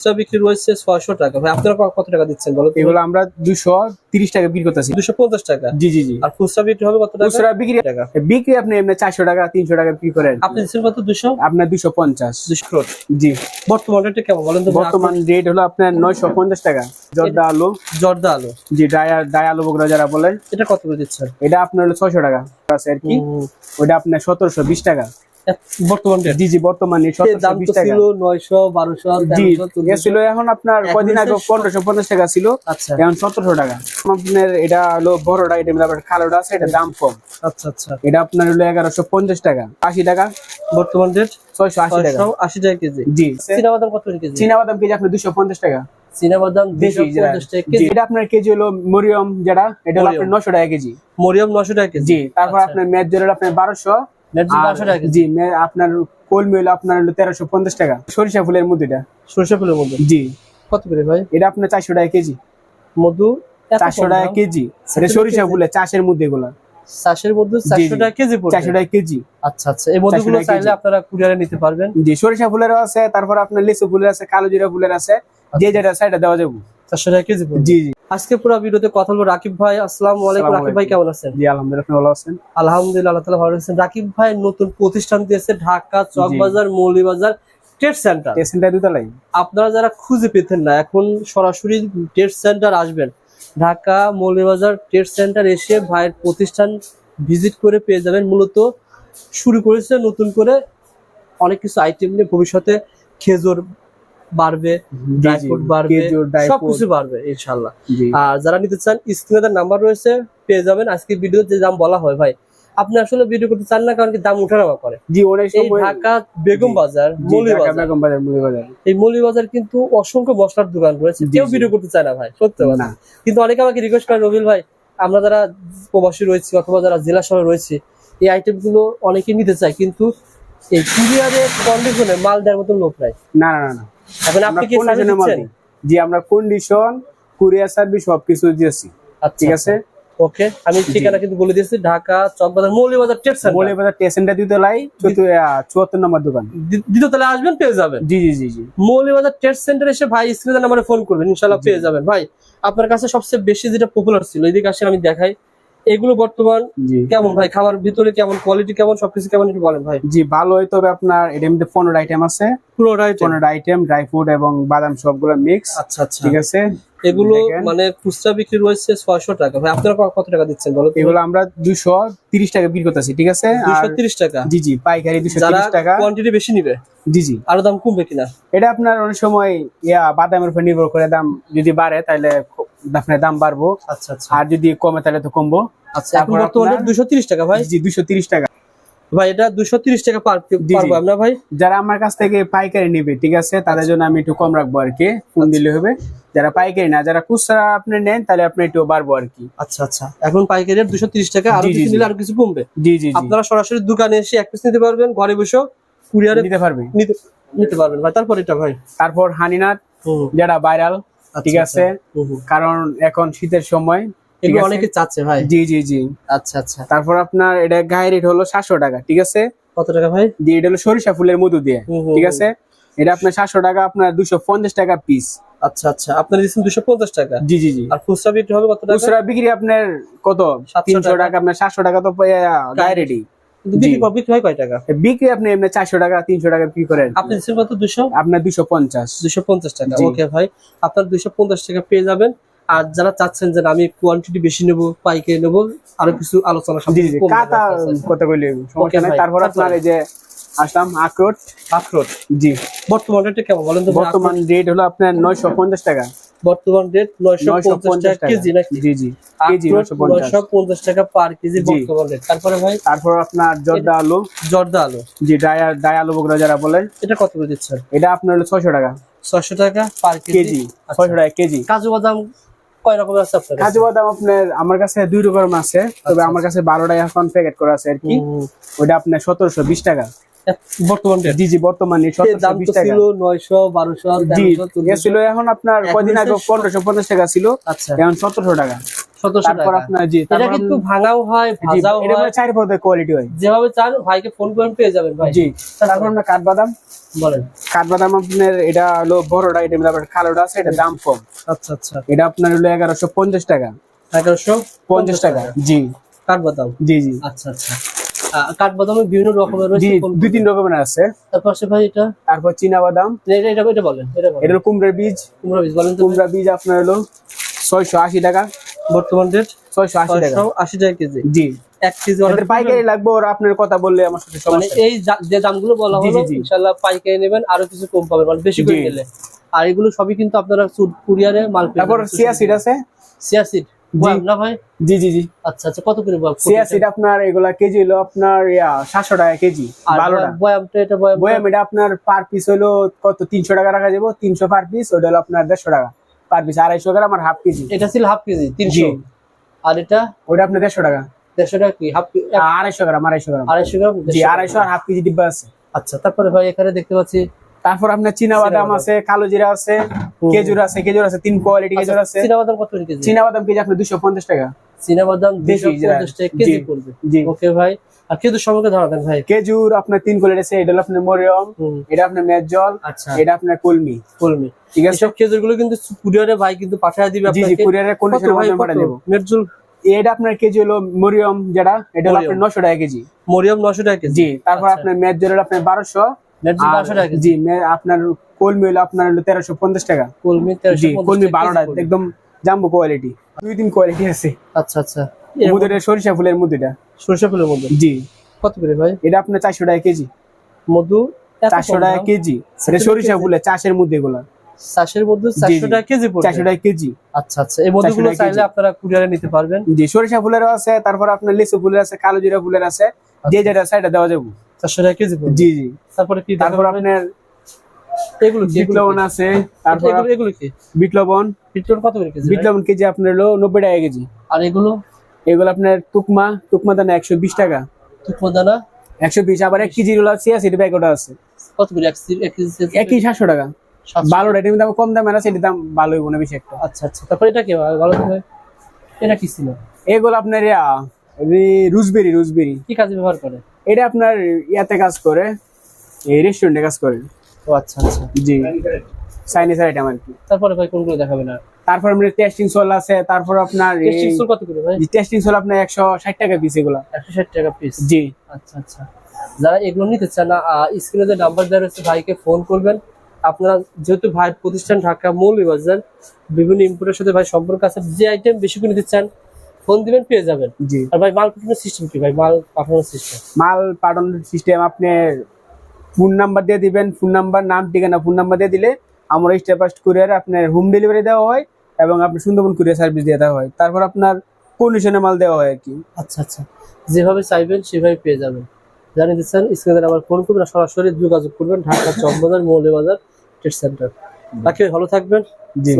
খুচরা বিক্রি রয়েছে ছয়শো টাকা। ভাই আপনারা কত টাকা দিচ্ছেন বলো এগুলো আমরা দুশো তিরিশ টাকা বিক্রি করতেছি। দুশো পঞ্চাশ টাকা? জি জি জি। আর খুচরা বিক্রি হবে কত টাকা? খুচরা বিক্রি টাকা। বিক্রি আপনি এমনি চারশো টাকা তিনশো টাকা বিক্রি করেন। আপনি দিচ্ছেন কত? দুশো আপনার দুশো পঞ্চাশ। দুশো জি। বর্তমান রেটটা কেমন বলেন তো? বর্তমান রেট হলো আপনার নয়শো পঞ্চাশ টাকা। জর্দা আলু। জর্দা আলু। জি ডায়া ডায়া আলু বগুড়া যারা বলেন। এটা কত করে দিচ্ছেন? এটা আপনার হলো ছয়শো টাকা। আছে আর কি। ওটা আপনার সতেরোশো বিশ টাকা। আপনার টাকা এটা আপনার কেজি। হলো মরিয়ম যেটা এটা হলো আপনার 900 টাকা কেজি। মরিয়ম নশো টাকা কেজি। তারপর আপনার ম্যাচ আপনার বারোশো। জি আপনার কলমি হলো আপনার হলো তেরোশো পঞ্চাশ টাকা। সরিষা ফুলের মধ্যে এটা সরষে ফুলের মধ্যে জি। কত করে ভাই? এটা আপনার চারশো টাকা কেজি। মধু চারশো টাকা কেজি। এটা সরিষা ফুলে চাষের মধ্যে এগুলা চাষের মধ্যে চারশো টাকা কেজি চারশো টাকা কেজি। আচ্ছা আচ্ছা। এই মধুগুলো চাইলে আপনারা কুরিয়ারে নিতে পারবেন। জি সরিষা আছে তারপর আপনার লিচু ফুলের আছে কালো জিরা ফুলের আছে যে যেটা দেওয়া যাবে। চারশো টাকা কেজি জি জি। আজকে পুরো ভিডিওতে কথা বলব রাকিব ভাই। আসসালামু আলাইকুম। রাকিব ভাই কেমন আছেন? জি আলহামদুলিল্লাহ আপনি ভালো আছেন? আলহামদুলিল্লাহ আল্লাহ তালা ভালো আছেন রাকিব ভাই নতুন প্রতিষ্ঠান দিয়েছে ঢাকা চকবাজার মৌলিবাজার ট্রেড সেন্টার। স্টেশনটা দুতলাই আপনারা যারা খুঁজে পেতেন না এখন সরাসরি ট্রেড সেন্টার আসবেন। ঢাকা মৌলিবাজার ট্রেড সেন্টার এসে ভাইয়ের প্রতিষ্ঠান ভিজিট করে পেয়ে যাবেন। মূলত শুরু করেছে নতুন করে অনেক কিছু আইটেম নিয়ে ভবিষ্যতে খেজুর বাড়বে ড্রাই ফ্রুট বাড়বে। সবকিছু বাড়বে ইনশাল্লাহ আর যারা নিতে চান স্ক্রিনে নাম্বার রয়েছে পেয়ে যাবেন। আজকে ভিডিও যে দাম বলা হয় ভাই আপনি আসলে ভিডিও করতে চান না কারণ কি দাম উঠানামা করে জি ঢাকা বেগম বাজার জি, বাজার। বেগম বাজার মুড়ি বাজার। এই মৌলি বাজার কিন্তু অসংখ্য মশলার দোকান রয়েছে। কেউ ভিডিও করতে চায় না ভাই সত্যি কথা। কিন্তু অনেকে আমাকে রিকোয়েস্ট করে রবিল ভাই আমরা যারা প্রবাসী রয়েছি অথবা যারা জেলা শহরে রয়েছে এই আইটেমগুলো অনেকে নিতে চায় কিন্তু এই কুরিয়ারের কন্ডিশনে মাল দেওয়ার মতো লোক নাই। না না না। এখন আপনি কি সার্ভিস দিচ্ছেন? জি আমরা কন্ডিশন কুরিয়ার সার্ভিস সবকিছু দিয়েছি। আচ্ছা ঠিক আছে? ওকে আমি ঠিকানা কিন্তু বলে দিয়েছি ঢাকা চকবাজার মৌলি বাজার ট্রেড বলে সেন্টার বাজার চুয়াত্তর নম্বর দোকান। দ্বিতীয় তলে আসবেন পেয়ে যাবেন। জি জি জি জি। মৌলিবাজার সেন্টার এসে ভাই স্ক্রিনের নাম্বারে ফোন করবেন ইনশাল্লাহ পেয়ে যাবেন। ভাই আপনার কাছে সবচেয়ে বেশি যেটা পপুলার ছিল এদিকে আসে আমি দেখাই। এগুলো বর্তমান কেমন ভাই? খাবার ভিতরে কেমন? কোয়ালিটি কেমন? সবকিছু কেমন একটু বলেন ভাই। জি ভালো হয় তবে আপনার এর মধ্যে পনেরো আইটেম আছে। পুরো রাইট পনেরো আইটেম ড্রাই ফ্রুট এবং বাদাম সবগুলো মিক্স আচ্ছা আচ্ছা। ঠিক আছে? এগুলো মানে খুচরা বিক্রি রয়েছে ছয়শো টাকা। ভাই আপনারা কত টাকা দিচ্ছেন বলো এগুলো আমরা দুশো তিরিশ টাকা বিক্রি করতেছি ঠিক আছে? দুশো তিরিশ টাকা? জি জি পাইকারি দুশো তিরিশ টাকা। কোয়ান্টিটি বেশি নিবে? জি জি। আরও দাম কমবে কিনা? এটা আপনার অনেক সময় ইয়া বাদামের উপর নির্ভর করে দাম যদি বাড়ে তাহলে আপনার দাম বাড়বো। আচ্ছা আচ্ছা। আর যদি কমে তাহলে তো কমবো। আচ্ছা এখন তারপর বর্তমানে দুশো তিরিশ টাকা ভাই। জি দুশো তিরিশ টাকা। ভাই এটা দুশো তিরিশ টাকা পারব আমরা ভাই? যারা আমার কাছ থেকে পাইকারি নিবে ঠিক আছে তাদের জন্য আমি একটু কম রাখব আর কি। ফোন আচ্ছা। দিলে হবে। যারা পাইকারি না যারা খুচরা আপনি নেন তাহলে আপনি একটু বাড়বো আর কি। আচ্ছা আচ্ছা। এখন পাইকারি দুশো তিরিশ টাকা। আরও কিছু নিলে আরও কিছু কমবে। জি জি আপনারা সরাসরি দোকানে এসে এক পিস নিতে পারবেন ঘরে বসেও কুরিয়ারে নিতে পারবে নিতে নিতে পারবেন। ভাই তারপর এটা ভাই? তারপর হানিনাট হুম, যেটা ভাইরাল ঠিক আচ্ছা, আছে হুম, হুম। কারণ এখন শীতের সময় অনেকে চাচ্ছে ভাই। জি জি জি। আচ্ছা আচ্ছা। তারপর আপনার এটা গায়ে রেট হলো সাতশো টাকা ঠিক আছে? কত টাকা ভাই? যে এটা হলো সরিষা ফুলের মধু দিয়ে ঠিক আছে? এটা আপনার সাতশো টাকা আপনার দুশো পঞ্চাশ টাকা পিস আচ্ছা আচ্ছা। আপনার দিচ্ছেন দুশো পঞ্চাশ টাকা? জি জি জি। আর খুচরা বিক্রি হবে কত টাকা? খুচরা বিক্রি আপনার কত? 700 তিনশো টাকা। টাকা আপনার সাতশো টাকা তো গায়ে রেডি কিন্তু বিক্রি জি। বিক্রি হয় কয় টাকা? বিক্রি আপনি এমনি চারশো টাকা তিনশো টাকা বিক্রি করেন। আপনি দিচ্ছেন কত দুশো? আপনার দুশো পঞ্চাশ। দুশো পঞ্চাশ টাকা ওকে ভাই। আপনার দুশো পঞ্চাশ টাকা পেয়ে যাবেন। আর যারা চাচ্ছেন যে আমি কোয়ান্টিটি বেশি নেব পাইকারি নেব আরও কিছু আলোচনা। কথা কইলে সমস্যা নাই। তারপর তারপরে? আপনার এই যে আসলাম আখরোট। আখরোট? জি। বর্তমান কেমন বলেন তো? বর্তমান রেট হলো আপনার নয়শো পঞ্চাশ টাকা। বর্তমান রেট নয়শো নয়শো পঞ্চাশ পঞ্চাশ টাকা। টাকা কেজি নাকি? জি জি। কেজি নয়শো পঞ্চাশ। টাকা পার কেজি বর্তমান রেট তারপরে ভাই? তারপর আপনার জর্দা আলু। জর্দা আলু। জি ডায়া ডায়া আলু বগুড়া যারা বলেন। এটা কত করে দিচ্ছেন? এটা আপনার হলো ছয়শো টাকা। ছয়শো টাকা পার কেজি। আচ্ছা। ছয়শো টাকা কেজি। কাজু বাদাম কয় রকমের আছে আপনার কাজু বাদাম আপনার আমার কাছে দুই রকম আছে তবে আমার কাছে বারো টাকা এখন প্যাকেট করা আছে আর কি। ওটা আপনার সতেরোশো বিশ টাকা। বর্তমান জি জি বর্তমানে দাম তো ছিল নয়শো বারোশো জি তেরোশো এ ছিল এখন আপনার এখন আগে? হচ্ছে পনেরোশো পঞ্চাশ টাকা ছিল। আচ্ছা। এখন সতেরোশো টাকা। তারপর আপনার জি এটা কিন্তু ভাঙাও হয় ভাজাও হয়। মানে চার পদের কোয়ালিটি হয়। যেভাবে চান ভাইকে ফোন করেন পেয়ে যাবেন ভাই। জি তারপর আপনার কাঠবাদাম। বলেন। কাঠবাদাম আপনার এটা হলো বড়টা এটা তারপর কালোটা আছে এটা দাম কম। আচ্ছা আচ্ছা। এটা আপনার হলো এগারোশো পঞ্চাশ টাকা। এগারোশো পঞ্চাশ টাকা। জি। কাঠবাদাম। জি জি। আচ্ছা আচ্ছা। কাঠবাদামের বিভিন্ন রকমের রয়েছে দুই তিন রকমের আছে। তারপর ভাই এটা? তারপর চীনা বাদাম। এটা এটা বলেন এটা হলো কুমড়ার বীজ। কুমড়া বীজ বলেন তো। কুমড়া বীজ আপনার হলো ছয়শো আশি টাকা। বর্তমান রেট ছয়শো আশি টাকা। আশি টাকা কেজি। জি। এক কেজি পাইকারি লাগবে ওর আপনার কথা বললে আমার সাথে মানে সমস্যা এই যে দামগুলো বলা হলো। ইনশাআল্লাহ পাইকারি নেবেন আরও কিছু কম পাবেন মানে বেশি করে। নিলে। আর এগুলো সবই কিন্তু আপনারা কুরিয়ারে মাল পেয়ে তারপর। সিয়া সিড আছে? সিয়া সিড জি। জি জি জি। আচ্ছা আচ্ছা কত করে আপনার এগুলা কেজি হলো আপনার সাতশো টাকা কেজি এটা বয়াম বয়াম এটা আপনার পার পিস হলো কত? তিনশো টাকা রাখা যাব তিনশো পার পিস ওটা হলো আপনার দেড়শো টাকা। পার পিস আড়াইশো গ্রাম আর হাফ কেজি। এটা ছিল হাফ কেজি তিনশো। আর এটা? ওটা আপনার দেড়শো টাকা। দেড়শো টাকা কি? হাফ আড়াইশো গ্রাম আড়াইশো গ্রাম। আড়াইশো গ্রাম আড়াইশো আর হাফ কেজি ডিব্বা আছে। আচ্ছা তারপরে ভাই এখানে দেখতে পাচ্ছি তারপর আপনার চীনা বাদাম আছে কালো জিরা আছে কেজুর আছে কেজুর আছে তিন কোয়ালিটি আচ্ছা, কেজুর আছে। চীনা বাদাম কত কেজি? চীনা বাদাম কেজি আপনার দুশো পঞ্চাশ টাকা। চীনা বাদাম দুশো পঞ্চাশ টাকা কেজি পড়বে। ওকে ভাই আর সম্পর্কে ধারণা দেন ভাই তিন কোয়ালিটি আছে এটা আপনার মরিয়ম এটা আপনার মেজল আচ্ছা। এটা আপনার কলমি। কলমি। ঠিক আছে? সব খেজুরগুলো কিন্তু কুরিয়ারে ভাই কিন্তু পাঠিয়ে দিবে আপনাকে জি কুরিয়ারে কন্ডিশনে ভাই পাঠিয়ে দেব। মেজল এটা আপনার কেজি হলো মরিয়ম যেটা এটা হলো আপনার 900 টাকা কেজি। মরিয়ম 900 টাকা কেজি। জি তারপর আচ্ছা। আপনার মেজল হলো আপনার 1200 জি আপনার কলমি হলো আপনার হলো তেরোশো পঞ্চাশ টাকা। কলমি তেরোশো জি পঞ্চাশ কলমি বারোটা একদম জাম্বো কোয়ালিটি দুই তিন কোয়ালিটি আছে। আচ্ছা আচ্ছা। মুদিটা সরিষা ফুলের মুদিটা। সরষে ফুলের মধ্যে জি। কত করে ভাই? এটা আপনার চারশো টাকা কেজি। মধু চারশো টাকা কেজি। এটা সরিষা ফুলের চাষের মধ্যে এগুলা। চাষের মধ্যে চারশো টাকা কেজি পড়বে? চারশো টাকা কেজি। আচ্ছা আচ্ছা। এই মধুগুলো চাইলে আপনারা কুরিয়ারে নিতে পারবেন। জি সরিষা ফুলের আছে তারপর আপনার লিচু ফুলের আছে কালো জিরা ফুলের আছে যে যেটা দেওয়া যাবে। চারশো টাকা কেজি জি জি। তারপরে কি তারপর আপনার এগুলো কি? আছে তারপর এগুলো এগুলো কি? বিট লবণ। কত করে কেজি বিট কেজি আপনার হলো নব্বই টাকা কেজি। আর এগুলো? এগুলো আপনার তুকমা তুকমা দানা একশো বিশ টাকা। তুকমা দানা? একশো বিশ। আবার এক কেজি আছে সেটা প্যাকেট আছে। কত করে? এক সি- এক কেজি সাতশো টাকা। দাম কম আছে সেটার দাম ভালো হইব না বেশি একটা। আচ্ছা আচ্ছা। তারপরে এটা কি? ভালো এটা কি ছিল? এগুলো আপনার রুজবেরি রুজবেরি। কি কাজে ব্যবহার করে? এটা আপনার ইয়াতে কাজ করে এই রেস্টুরেন্টে কাজ করে। ও আচ্ছা আচ্ছা। জি। চাইনিজ আইটেম আর কি। তারপরে ভাই কোনগুলো দেখাবেন আর? তারপর আপনার টেস্টিং সোল আছে তারপর আপনার টেস্টিং সোল কত করে ভাই? টেস্টিং সোল আপনার একশো ষাট টাকা পিস এগুলা। একশো ষাট টাকা পিস জি। আচ্ছা আচ্ছা। যারা এগুলো নিতে চান না স্ক্রিনে যে নাম্বার দেওয়া রয়েছে ভাইকে ফোন করবেন। আপনারা যেহেতু ভাই প্রতিষ্ঠান ঢাকা মৌলভীবাজার বিভিন্ন ইম্পোর্টের সাথে ভাই সম্পর্ক আছে যে আইটেম বেশি করে নিতে চান ফোন দিবেন পেয়ে যাবেন। জি। আর ভাই মাল পাঠানোর সিস্টেম কি ভাই? মাল পাঠানোর সিস্টেম মাল পাঠানোর সিস্টেম আপনার ফোন নাম্বার দিয়ে দিবেন ফোন নাম্বার নাম ঠিকানা ফোন নাম্বার দিয়ে দিলে আমরা স্টেপ ফার্স্ট কুরিয়ার আপনার হোম ডেলিভারি দেওয়া হয় এবং আপনার সুন্দরবন কুরিয়ার সার্ভিস দিয়ে দেওয়া হয়। তারপর আপনার কন্ডিশনে মাল দেওয়া হয় আর কি। আচ্ছা আচ্ছা। যেভাবে চাইবেন সেভাবে পেয়ে যাবেন। জানিয়ে দিচ্ছেন স্ক্রিনে আবার ফোন করবেন সরাসরি যোগাযোগ করবেন ঢাকা চকবাজার মৌলভীবাজার ট্রেড সেন্টার বাকি ভালো থাকবেন। জি।